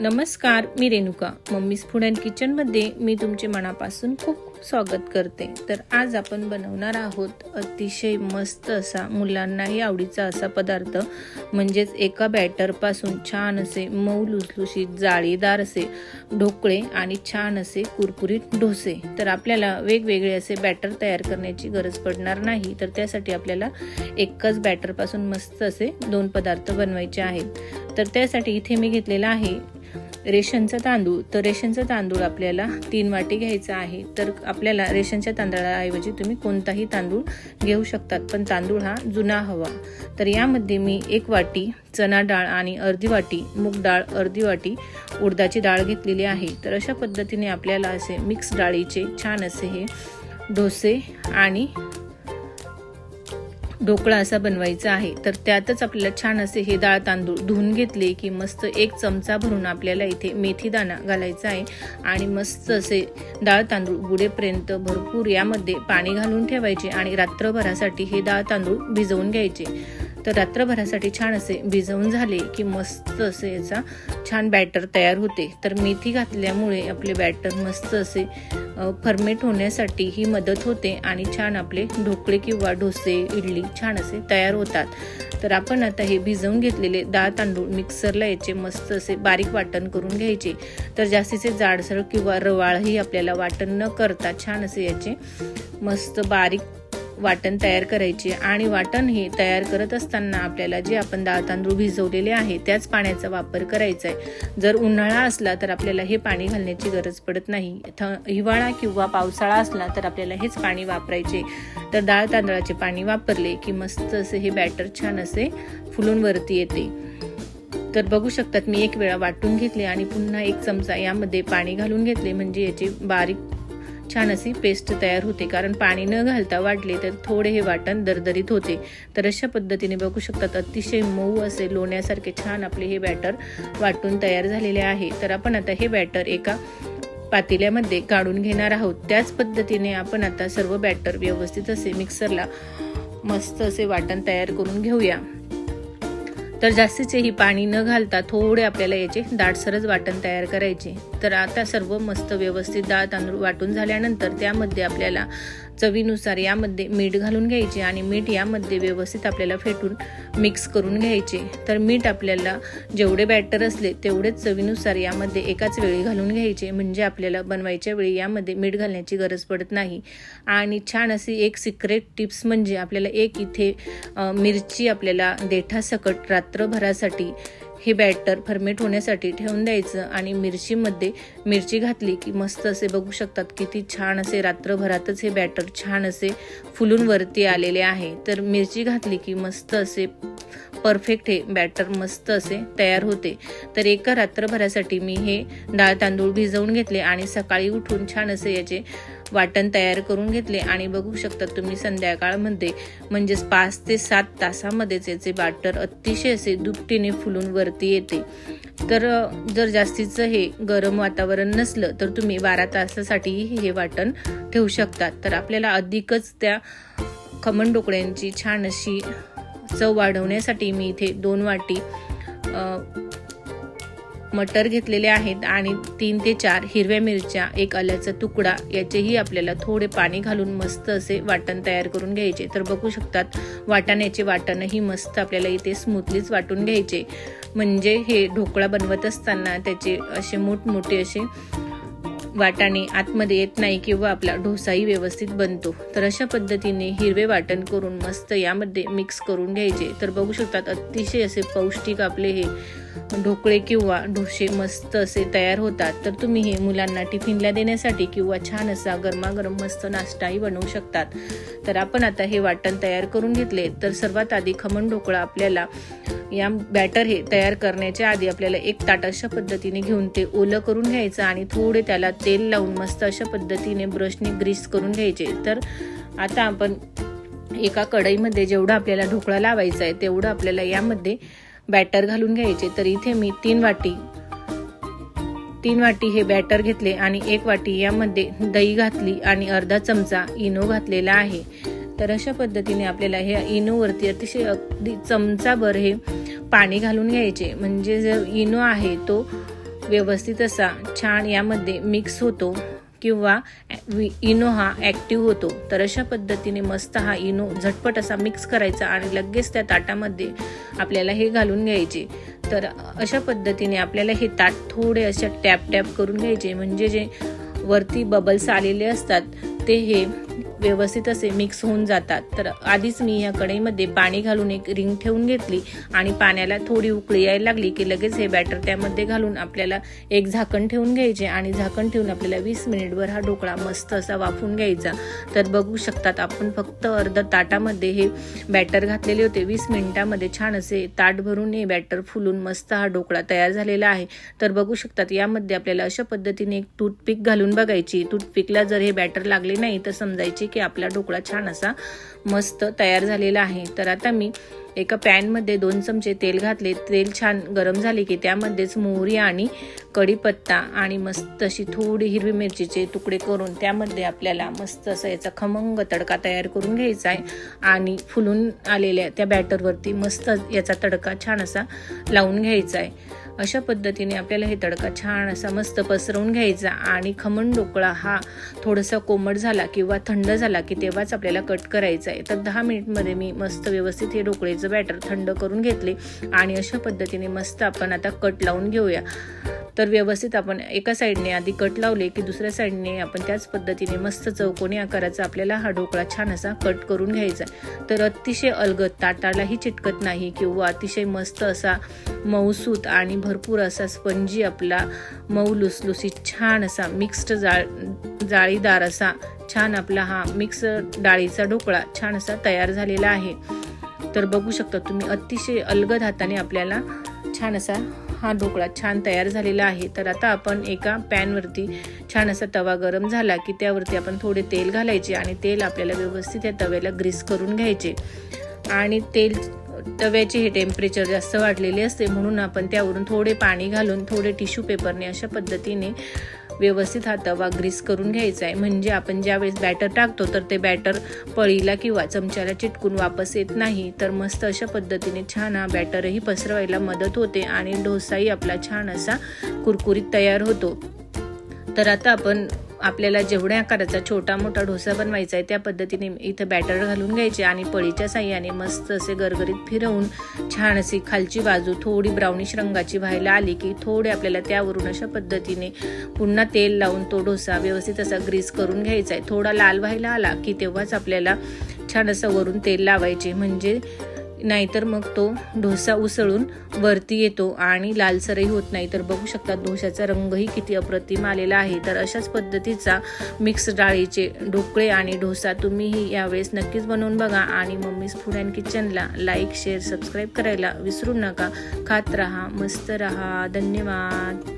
नमस्कार मी Renuka. Mummy's food and किचनमध्ये मी तुमचे मनापासून खूप खूप स्वागत करते. तर आज आपण बनवणार आहोत अतिशय मस्त असा मुलांनाही आवडीचा असा पदार्थ. म्हणजेच एका बॅटरपासून छान असे मऊ लुसलुशीत जाळीदार असे ढोकळे आणि छान असे कुरकुरीत डोसे. तर आपल्याला वेगवेगळे असे बॅटर तयार करण्याची गरज पडणार नाही. तर त्यासाठी आपल्याला एकच बॅटरपासून मस्त असे दोन पदार्थ बनवायचे आहेत. तर त्यासाठी इथे मी घेतलेला आहे रेशनचा तांदूळ तर रेशनचा तांदूळ आपल्याला तीन वाटी घ्यायचा आहे. तर आपल्याला रेशनच्या तांदळाऐवजी तुम्ही कोणताही तांदूळ घेऊ शकतात पण तांदूळ हा जुना हवा. तर यामध्ये मी एक वाटी चना डाळ आणि अर्धी वाटी मूग डाळ अर्धी वाटी उडदाची डाळ घेतलेली आहे. तर अशा पद्धतीने आपल्याला असे मिक्स डाळीचे छान असे हे डोसे आणि ढोकळा असा बनवायचा आहे तर त्यातच आपल्याला छान असे हे डाळ तांदूळ धुवून घेतले की मस्त एक चमचा भरून आपल्याला इथे मेथी दाणा घालायचा आहे आणि मस्त असे डाळ तांदूळ बुडेपर्यंत भरपूर यामध्ये पाणी घालून ठेवायचे आणि रात्रभरासाठी हे डाळ तांदूळ भिजवून घ्यायचे. तर रात्रभरासाठी छान असे भिजवून झाले की मस्त असे याचा छान बॅटर तयार होते. तर मेथी घातल्यामुळे आपले बॅटर मस्त असे फर्मेट होण्यासाठी ही मदत होते आणि छान आपले ढोकळे किंवा डोसे इडली छान असे तयार होतात. तर आपण आता हे भिजवून घेतलेले डाळ तांदूळ मिक्सरला याचे मस्त असे बारीक वाटण करून घ्यायचे. तर जास्तीचे जाडसर किंवा रवाळही आपल्याला वाटण न करता छान असे याचे मस्त बारीक वाटण तयार करायचे आणि वाटण हे तयार करत असताना आपल्याला जे आपण डाळ तांदूळ भिजवलेले आहे त्याच पाण्याचा वापर करायचा आहे जर उन्हाळा असला तर आपल्याला हे पाणी घालण्याची गरज पडत नाही. हिवाळा किंवा पावसाळा असला तर आपल्याला हेच पाणी वापरायचे. तर डाळ तांदळाचे पाणी वापरले की मस्त असे हे बॅटर छान असे फुलून वरती येते. तर बघू शकतात मी एक वेळा वाटून घेतले आणि पुन्हा एक चमचा यामध्ये पाणी घालून घेतले. म्हणजे याची बारीक छान अशी पेस्ट तयार होते. कारण पाणी न घालता वाटले तर थोडे हे वाटण दरदरीत होते. तर अशा पद्धतीने बघू शकतात अतिशय मऊ असे लोण्यासारखे छान आपले हे बॅटर वाटून तयार झालेले आहे. तर आपण आता हे बॅटर एका पातेल्यामध्ये काढून घेणार आहोत. त्याच पद्धतीने आपण आता सर्व बॅटर व्यवस्थित असे मिक्सरला मस्त असे वाटण तयार करून घेऊया. तर जास्तीचेही पाणी न घालता थोडे आपल्याला याचे दाटसरच वाटण तयार करायचे. तर आता सर्व मस्त व्यवस्थित डाळ तांदूळ वाटून झाल्यानंतर त्यामध्ये आपल्याला चवीनुसार यामध्ये मीठ घालून घ्यायचे आणि मीठ यामध्ये व्यवस्थित आपल्याला फेटून मिक्स करून घ्यायचे. तर मीठ आपल्याला जेवढे बॅटर असले तेवढेच चवीनुसार यामध्ये एकाच वेळी घालून घ्यायचे. म्हणजे आपल्याला बनवायच्या वेळी यामध्ये मीठ घालण्याची गरज पडत नाही. आणि छान अशी एक सिक्रेट टिप्स म्हणजे आपल्याला एक इथे मिरची आपल्याला देठासकट रात्रभरासाठी हे बॅटर फर्मेट होण्यासाठी ठेवून द्यायचं आणि मिरचीमध्ये मिरची घातली की मस्त असे बघू शकतात किती छान असे रात्रभरातच हे बॅटर छान असे फुलून वरती आलेले आहे. तर मिरची घातली की मस्त असे परफेक्ट हे बॅटर मस्त असे तयार होते. तर एका रात्रभरासाठी मी हे डाळ तांदूळ भिजवून घेतले आणि सकाळी उठून छान असे याचे वाटण तयार करून घेतले. आणि बघू शकता तुम्ही संध्याकाळमध्ये म्हणजेच पाच ते सात तासामध्येच याचे बॅटर अतिशय असे दुपटीने फुलून वरती येते. तर जर जास्तीचं हे गरम वातावरण नसलं तर तुम्ही बारा तासासाठी हे वाटण ठेवू शकतात तर आपल्याला अधिकच त्या खमण डोकड्यांची छान अशी चव वाढवण्यासाठी मी इथे दोन वाटी मटर घेतलेले आहेत आणि तीन ते चार हिरव्या मिरच्या एक आल्याचा तुकडा याचेही आपल्याला थोडे पाणी घालून मस्त असे वाटण तयार करून घ्यायचे. तर बघू शकतात वाटाण्याचे वाटणही मस्त आपल्याला इथे स्मूथलीच वाटून घ्यायचे. म्हणजे हे ढोकळा बनवत असताना त्याचे असे मोठमोठे असे वाटाणे आतमध्ये येत नाही किंवा आपला ढोसाही व्यवस्थित बनतो. तर अशा पद्धतीने हिरवे वाटण करून मस्त यामध्ये मिक्स करून घ्यायचे. तर बघू शकतात अतिशय असे पौष्टिक आपले हे ढोकळे किंवा ढोसे मस्त असे तयार होतात. तर तुम्ही हे मुलांना टिफिनला देण्यासाठी किंवा छान असा गरमागरम मस्त नाश्ताही बनवू शकतात. तर आपण आता हे वाटण तयार करून घेतले. तर सर्वात आधी खमण ढोकळा आपल्याला या बॅटर हे तयार करण्याच्या आधी आपल्याला एक ताट अशा पद्धतीने घेऊन ते ओलं करून घ्यायचं आणि थोडे त्याला तेल लावून मस्त अशा पद्धतीने ब्रशने ग्रीस करून घ्यायचे. तर आता आपण एका कढईमध्ये जेवढा आपल्याला ढोकळा लावायचा आहे तेवढं आपल्याला यामध्ये बॅटर घालून घ्यायचे. तर इथे मी तीन वाटी तीन वाटी हे बॅटर घेतले आणि एक वाटी यामध्ये दही घातली आणि अर्धा चमचा इनो घातलेला आहे. तर अशा पद्धतीने आपल्याला हे इनोवरती अतिशय अगदी चमचाभर हे पाणी घालून घ्यायचे. म्हणजे जो इनो आहे तो व्यवस्थित असा छान यामध्ये मिक्स होतो किंवा वि- इनो हा ॲक्टिव्ह होतो. तर अशा पद्धतीने मस्त हा इनो झटपट असा मिक्स करायचा आणि लगेच त्या ताटामध्ये आपल्याला हे घालून घ्यायचे. तर अशा पद्धतीने आपल्याला हे ताट थोडे अशा टॅप टॅप करून घ्यायचे. म्हणजे जे वरती बबल्स आलेले असतात ते हे व्यवस्थित असे मिक्स होऊन जातात. तर आधीच मी या कढईमध्ये पाणी घालून एक रिंग ठेवून घेतली आणि पाण्याला थोडी उकळी यायला लागली की लगेच हे बॅटर त्यामध्ये घालून आपल्याला एक झाकण ठेवून घ्यायचे आणि झाकण ठेवून आपल्याला वीस मिनिटभर हा ढोकळा मस्त असा वाफून घ्यायचा. तर बघू शकतात आपण फक्त अर्ध ताटामध्ये हे बॅटर घातलेले होते. वीस मिनिटामध्ये छान असे ताट भरून हे बॅटर फुलून मस्त हा ढोकळा तयार झालेला आहे. तर बघू शकतात यामध्ये आपल्याला अशा पद्धतीने एक टूथपिक घालून बघायची. टूथपिकला जर हे बॅटर लागले नाही तर समजायचे की आपला ढोकळा छान असा मस्त तयार झालेला आहे. तर आता मी एका पॅनमध्ये दोन चमचे तेल घातले. तेल छान गरम झाले की त्यामध्येच मोहरी आणि कढीपत्ता आणि मस्त अशी थोडी हिरवी मिरचीचे तुकडे करून त्यामध्ये आपल्याला मस्त असा याचा खमंग तडका तयार करून घ्यायचा आहे. आणि फुलून आलेल्या त्या बॅटरवरती मस्त याचा तडका छान असा लावून घ्यायचा आहे. अशा पद्धतीने आपल्याला हे तडका छान असा मस्त पसरवून घ्यायचा. आणि खमण ढोकळा हा थोडासा कोमट झाला किंवा थंड झाला की तेव्हाच आपल्याला कट करायचा आहे. तर दहा मिनिटमध्ये मी मस्त व्यवस्थित हे ढोकळेचं बॅटर थंड करून घेतले. आणि अशा पद्धतीने मस्त आपण आता कट लावून घेऊया. तर व्यवस्थित आपण एका साईडने आधी कट लावले की दुसऱ्या साईडने आपण त्याच पद्धतीने मस्त चौकोनी आकाराचा आपल्याला हा ढोकळा छान असा कट करून घ्यायचा तर अतिशय अलगद ताटालाही चिटकत नाही किंवा अतिशय मस्त असा मऊसूत आणि भरपूर असा स्पंजी आपला मऊ लुसलुसीत छान असा मिक्स्ड जाळ जाळीदार असा छान आपला हा मिक्स डाळीचा ढोकळा छान असा तयार झालेला आहे. तर बघू शकता तुम्ही अतिशय अलगद हाताने आपल्याला छान असा हा ढोकळा छान तयार झालेला आहे. तर आता आपण एका पॅनवरती छान असा तवा गरम झाला की त्यावरती आपण थोडे तेल घालायचे आणि तेल आपल्याला व्यवस्थित या तव्याला ग्रीस करून घ्यायचे. आणि तेल तव्याचे हे टेम्परेचर जास्त वाढलेले असते म्हणून आपण त्यावरून थोडे पाणी घालून थोडे टिश्यू पेपरने अशा पद्धतीने व्यवस्थित हा तवा ग्रीस करून घ्यायचा आहे. म्हणजे आपण ज्यावेळेस बॅटर टाकतो तर ते बॅटर पळीला किंवा चमच्याला चिटकून वापस येत नाही. तर मस्त अशा पद्धतीने छान हा बॅटरही पसरवायला मदत होते आणि डोसाही आपला छान असा कुरकुरीत तयार होतो. तर आता आपण आपल्याला जेवढ्या आकाराचा छोटा मोठा डोसा बनवायचा आहे त्या पद्धतीने इथं बॅटर घालून घ्यायचे आणि पळीच्या साह्याने मस्त असे गरगरीत फिरवून छान अशी खालची बाजू थोडी ब्राउनिश रंगाची व्हायला आली की थोडे आपल्याला त्यावरून अशा पद्धतीने पुन्हा तेल लावून तो डोसा व्यवस्थित असा ग्रीस करून घ्यायचा आहे. थोडा लाल व्हायला आला की तेव्हाच आपल्याला छान असं वरून तेल लावायचे. म्हणजे नाहीतर मग तो डोसा उसळून वरती येतो आणि लालसरही होत नाही. तर बघू शकता ढोशाचा रंगही किती अप्रतिम आलेला आहे. तर अशाच पद्धतीचा मिक्स डाळीचे ढोकळे आणि डोसा तुम्हीही यावेळेस नक्कीच बनवून बघा. आणि मम्मीज फूड अँड किचनला लाईक शेअर सबस्क्राईब करायला विसरू नका. खात रहा मस्त रहा. धन्यवाद.